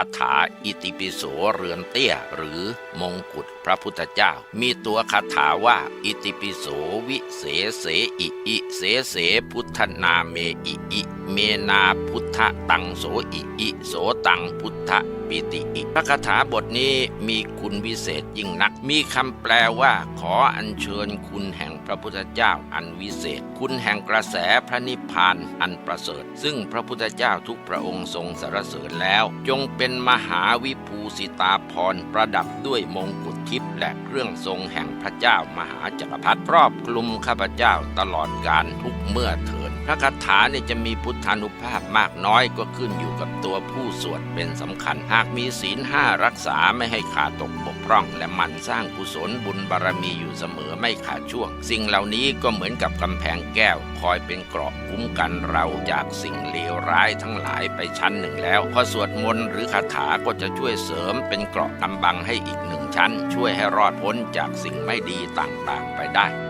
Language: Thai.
าถาอิติปิโสเรือนเตี้ย หรือมงกุฎพระพุทธเจ้า มีตัวคาถาว่า อิติปิโสวิเสเสอิอิเสเสพุทธนาเมอิอิเมนาพุทธตังโสอิอิโสตังพุทธปิติอิพระคาถาบทนี้มีคุณวิเศษยิ่งนัก มีคำแปลว่าขออัญเชิญคุณแห่ง ระพุทธเจ้าอันวิเศษ คุณแห่งกระแสพระนิพพานอันประเสริฐ ซึ่งพระพุทธเจ้าทุกพระองค์ทรงสรรเสริญแล้ว จงเป็นมหาวิภูสิตาพรประดับด้วยมงกุฎทิพย์และเครื่องทรงแห่งพระเจ้ามหาจักรพรรดิครอบคลุมข้าพเจ้าตลอดการทุกเมื่อเถิด พระคาถาเนี่ยจะมีพุทธานุภาพมากน้อยก็ขึ้นอยู่กับตัวผู้สวดเป็นสำคัญ หากมีศีลห้ารักษาไม่ให้ขาดตกบกพร่อง และมันสร้างกุศลบุญบารมีอยู่เสมอไม่ขาดช่วง สิ่งเหล่านี้ก็เหมือนกับกำแพงแก้ว คอยเป็นเกราะคุ้มกันเราจากสิ่งเลวร้ายทั้งหลายไปชั้นหนึ่งแล้ว พอสวดมนต์หรือคาถาก็จะช่วยเสริมเป็นเกราะกำบังให้อีกหนึ่งชั้นช่วยให้รอดพ้นจากสิ่งไม่ดีต่างๆไปได้